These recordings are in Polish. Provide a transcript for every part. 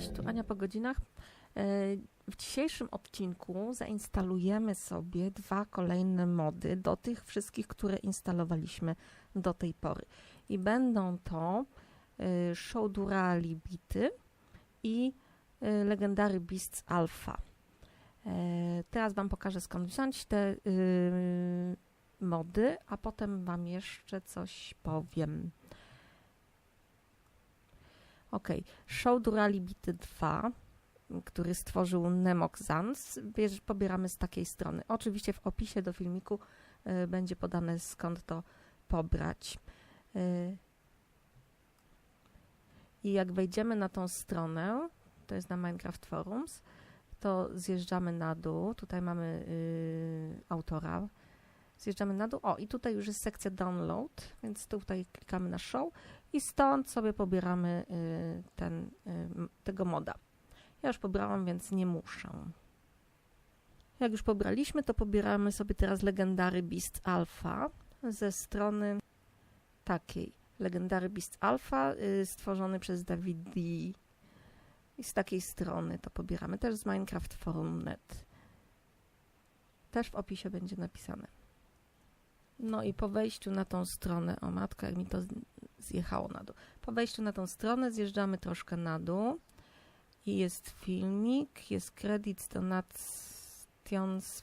Cześć, tu Ania po godzinach. E, W dzisiejszym odcinku zainstalujemy sobie dwa kolejne mody do tych wszystkich, które instalowaliśmy do tej pory. I będą to e, Showdurali Bity i e, Legendary Beasts Alpha. Teraz Wam pokażę skąd wziąć te mody, a potem Wam jeszcze coś powiem. Ok, Show Durali Bity 2, który stworzył Nemoxans, bierz- pobieramy z takiej strony. Oczywiście w opisie do filmiku y, będzie podane skąd to pobrać. Y, I jak wejdziemy na tą stronę, to jest na Minecraft Forums, to zjeżdżamy na dół. Tutaj mamy y, autora. Zjeżdżamy na dół. O, i tutaj już jest sekcja download, więc tutaj klikamy na show i stąd sobie pobieramy y, ten, y, tego moda. Ja już pobrałam, więc nie muszę. Jak już pobraliśmy, to pobieramy sobie teraz Legendary Beast Alpha ze strony takiej. Legendary Beast Alpha y, stworzony przez David D. I z takiej strony to pobieramy. Też z Minecraft Forum.net. Też w opisie będzie napisane. No i po wejściu na tą stronę, o matko, jak mi to zjechało na dół. Po wejściu na tą stronę zjeżdżamy troszkę na dół i jest filmik, jest credits, donations,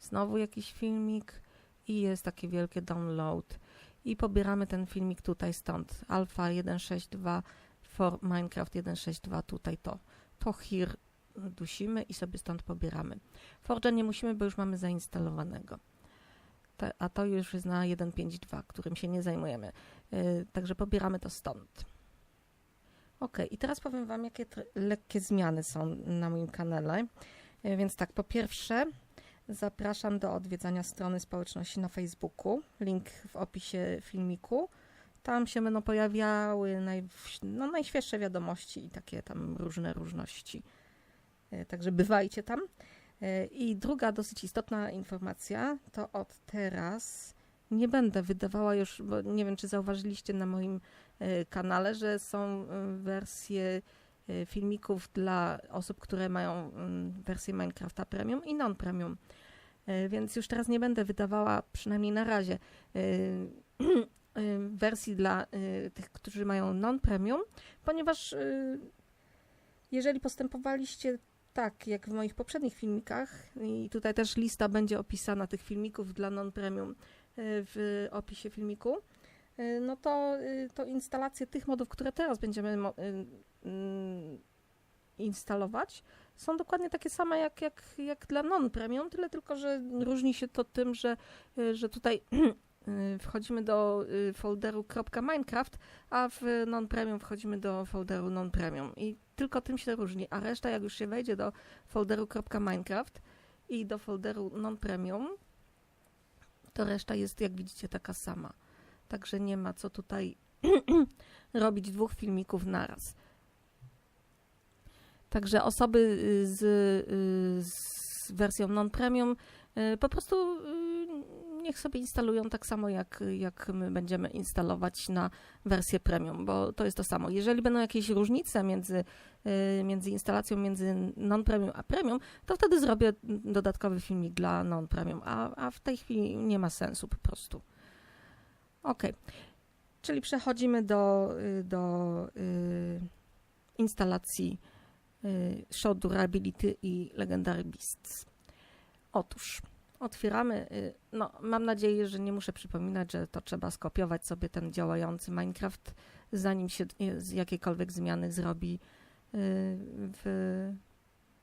znowu jakiś filmik i jest taki wielkie download. I pobieramy ten filmik tutaj stąd. Alpha 162 for Minecraft 162 tutaj to. To here dusimy i sobie stąd pobieramy. Forge'a nie musimy, bo już mamy zainstalowanego. A to już jest na 1.5.2, którym się nie zajmujemy. Yy, także pobieramy to stąd. Ok, i teraz powiem Wam, jakie lekkie zmiany są na moim kanale. Yy, więc tak, po pierwsze, zapraszam do odwiedzania strony społeczności na Facebooku. Link w opisie filmiku. Tam się będą pojawiały naj, no, najświeższe wiadomości i takie tam różne różności. Yy, Także bywajcie tam. E, I druga dosyć istotna informacja to od teraz nie będę wydawała już, bo nie wiem, czy zauważyliście na moim e, kanale, że są e, wersje filmików dla osób, które mają mm, wersję Minecrafta Premium i non-premium. Więc już teraz nie będę wydawała, przynajmniej na razie, wersji dla tych, którzy mają non-premium, ponieważ jeżeli postępowaliście tak, jak w moich poprzednich filmikach, i tutaj też lista będzie opisana tych filmików dla non-premium y, w opisie filmiku, y, no to, y, to instalacje tych modów, które teraz będziemy mm, instalować, są dokładnie takie same jak, jak, jak dla non-premium, tyle tylko, że różni się to tym, że, że tutaj wchodzimy do y, folderu .minecraft, a w non-premium wchodzimy do folderu non-premium i tylko tym się różni, a reszta jak już się wejdzie do folderu .minecraft i do folderu non-premium, to reszta jest jak widzicie taka sama. Także nie ma co tutaj robić dwóch filmików naraz. Także osoby y, z, y, z wersją non-premium y, po prostu y, niech sobie instalują tak samo jak, jak my będziemy instalować na wersję premium, bo to jest to samo. Jeżeli będą jakieś różnice między, y, między instalacją między non-premium a premium, to wtedy zrobię dodatkowy filmik dla non-premium, a, a w tej chwili nie ma sensu po prostu. Ok, czyli przechodzimy do, y, do y, instalacji Show Durability i Legendary Beasts. Otóż otwieramy, y, no mam nadzieję, że nie muszę przypominać, że to trzeba skopiować sobie ten działający Minecraft, zanim się y, jakiekolwiek zmiany zrobi, y, w,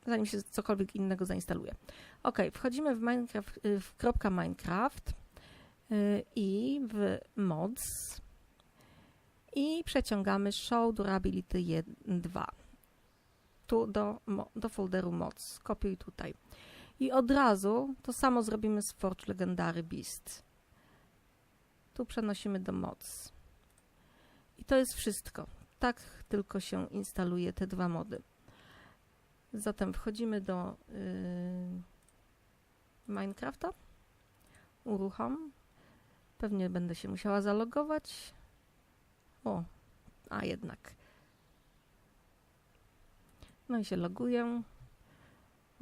zanim się cokolwiek innego zainstaluje. Ok, wchodzimy w Minecraft, w kropka Minecraft i w mods i przeciągamy show durability 2 tu do, do folderu mods. Kopiuj tutaj. I od razu to samo zrobimy z Forge Legendary Beast. Tu przenosimy do mods. I to jest wszystko. Tak tylko się instaluje te dwa mody. Zatem wchodzimy do yy, Minecrafta. Uruchom. Pewnie będę się musiała zalogować. O, a jednak. No i się loguję.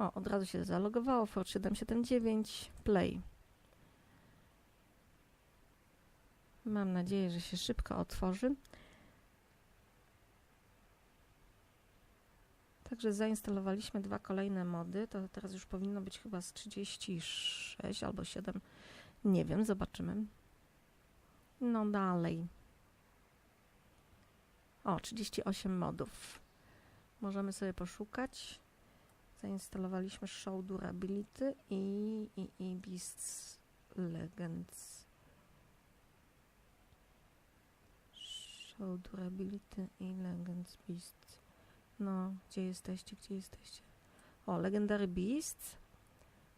O, od razu się zalogowało. Fort 779. Play. Mam nadzieję, że się szybko otworzy. Także zainstalowaliśmy dwa kolejne mody. To teraz już powinno być chyba z 36 albo 7. Nie wiem, zobaczymy. No dalej. O, 38 modów. Możemy sobie poszukać. Zainstalowaliśmy Show Durability i, i, i Beasts Legends. Show Durability i Legends Beasts. No, gdzie jesteście, gdzie jesteście? O, Legendary Beasts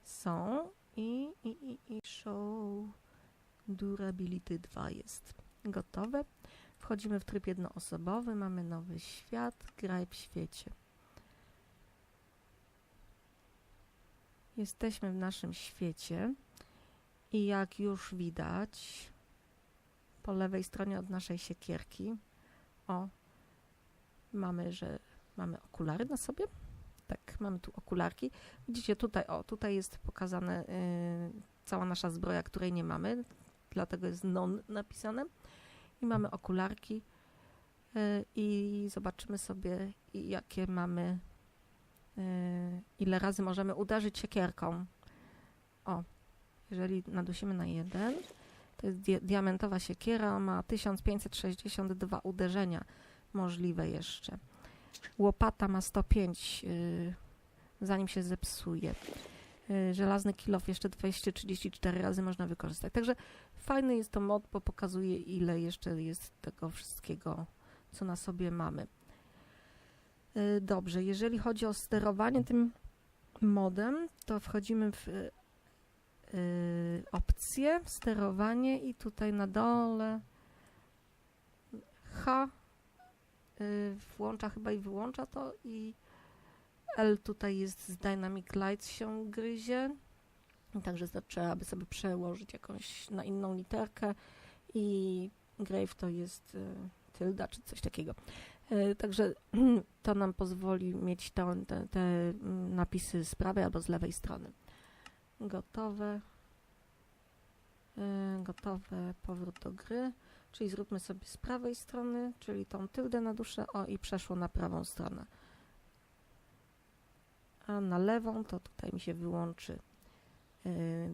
są i, i, i, i Show Durability 2 jest gotowe. Wchodzimy w tryb jednoosobowy, mamy nowy świat, graj w świecie. Jesteśmy w naszym świecie i jak już widać po lewej stronie od naszej siekierki, o, mamy, że mamy okulary na sobie. Tak, mamy tu okularki. Widzicie tutaj, o, tutaj jest pokazane y, cała nasza zbroja, której nie mamy, dlatego jest non napisane. I mamy okularki y, i zobaczymy sobie, jakie mamy, ile razy możemy uderzyć siekierką. O, jeżeli nadusimy na jeden, to jest dia diamentowa siekiera, ma 1562 uderzenia możliwe jeszcze. Łopata ma 105, y, zanim się zepsuje. Y, żelazny kilof jeszcze 234 razy można wykorzystać. Także fajny jest to mod, bo pokazuje ile jeszcze jest tego wszystkiego, co na sobie mamy. Y, Dobrze, jeżeli chodzi o sterowanie tym modem, to wchodzimy w y, y, opcje, sterowanie i tutaj na dole H y, włącza chyba i wyłącza to i L tutaj jest z Dynamic Lights się gryzie. Także trzeba by sobie przełożyć jakąś na inną literkę i Grave to jest y, tylda czy coś takiego. Y, Także to nam pozwoli mieć to, te, te mm, napisy z prawej albo z lewej strony. Gotowe. Y, Gotowe, powrót do gry. Czyli zróbmy sobie z prawej strony, czyli tą tyldę na duszę, o i przeszło na prawą stronę. A na lewą to tutaj mi się wyłączy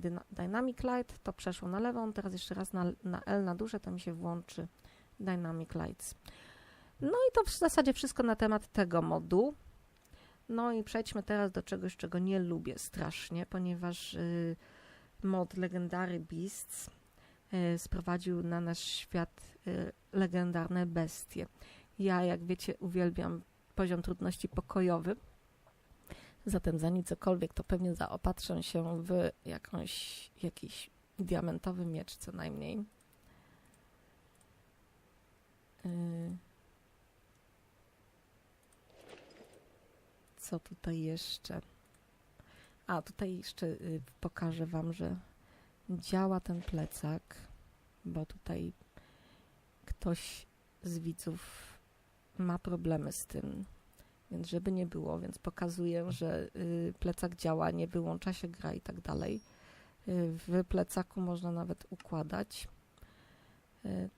dyna- Dynamic Light, to przeszło na lewą, teraz jeszcze raz na, na L na duszę, to mi się włączy Dynamic Lights. No i to w zasadzie wszystko na temat tego modu. No i przejdźmy teraz do czegoś, czego nie lubię strasznie, ponieważ y, mod Legendary Beasts y, sprowadził na nasz świat y, legendarne bestie. Ja, jak wiecie, uwielbiam poziom trudności pokojowy. Zatem zanim cokolwiek, to pewnie zaopatrzę się w jakąś, jakiś diamentowy miecz co najmniej. Co tutaj jeszcze? A, tutaj jeszcze y, pokażę Wam, że działa ten plecak, bo tutaj ktoś z widzów ma problemy z tym, więc żeby nie było, więc pokazuję, że y, plecak działa, nie wyłącza się gra i tak dalej. Y, W plecaku można nawet układać.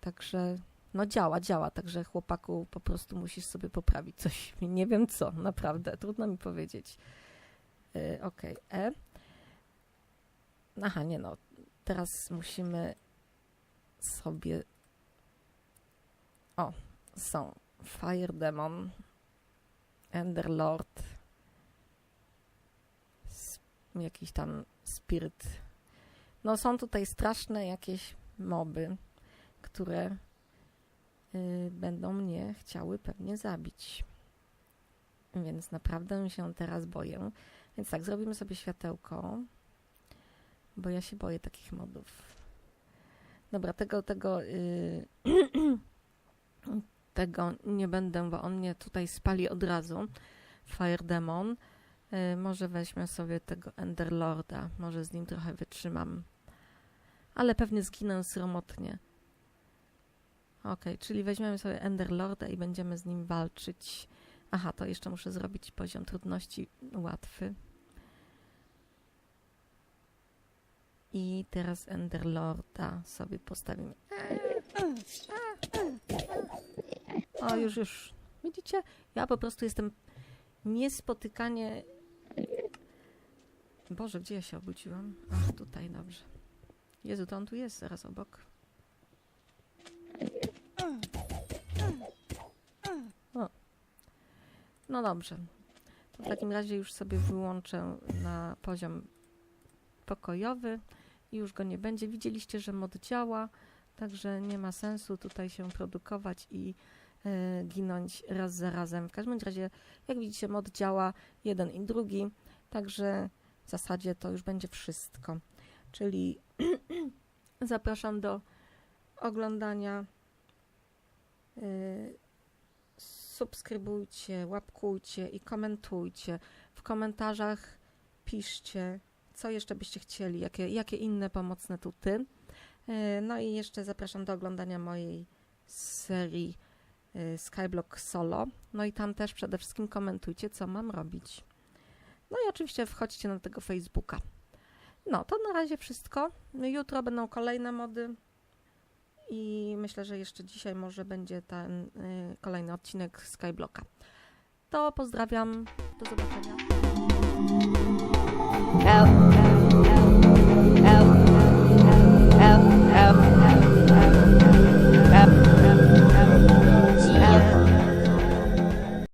Także no działa, działa, także chłopaku po prostu musisz sobie poprawić coś. Nie wiem co, naprawdę, trudno mi powiedzieć. Y, Okej, E. Aha, nie no, teraz musimy sobie... O, są Fire Demon, Enderlord, jakiś tam Spirit. No są tutaj straszne jakieś moby, które będą mnie chciały pewnie zabić. Więc naprawdę się teraz boję. Więc tak, zrobimy sobie światełko, bo ja się boję takich modów. Dobra, tego, tego, y, tego nie będę, bo on mnie tutaj spali od razu. Fire Demon. Y, może weźmę sobie tego Enderlorda, może z nim trochę wytrzymam. Ale pewnie zginę sromotnie. Okej, czyli weźmiemy sobie Enderlorda i będziemy z nim walczyć. Aha, to jeszcze muszę zrobić poziom trudności łatwy. I teraz Enderlorda sobie postawimy. O, już, już. Widzicie? Ja po prostu jestem niespotykanie... Boże, gdzie ja się obudziłam? Tutaj, dobrze. Jezu, to on tu jest zaraz obok. O. No dobrze. W takim razie już sobie wyłączę na poziom pokojowy i już go nie będzie. Widzieliście, że mod działa, także nie ma sensu tutaj się produkować i e, ginąć raz za razem. W każdym razie, jak widzicie, mod działa jeden i drugi, także w zasadzie to już będzie wszystko. Czyli zapraszam do oglądania. y, Subskrybujcie, łapkujcie i komentujcie. W komentarzach piszcie, co jeszcze byście chcieli, jakie, jakie inne pomocne tuty. Y, No i jeszcze zapraszam do oglądania mojej serii y, Skyblock Solo. No i tam też przede wszystkim komentujcie, co mam robić. No i oczywiście wchodźcie na tego Facebooka. No, to na razie wszystko. Jutro będą kolejne mody i myślę, że jeszcze dzisiaj może będzie ten y, kolejny odcinek Skyblocka. To pozdrawiam, do zobaczenia.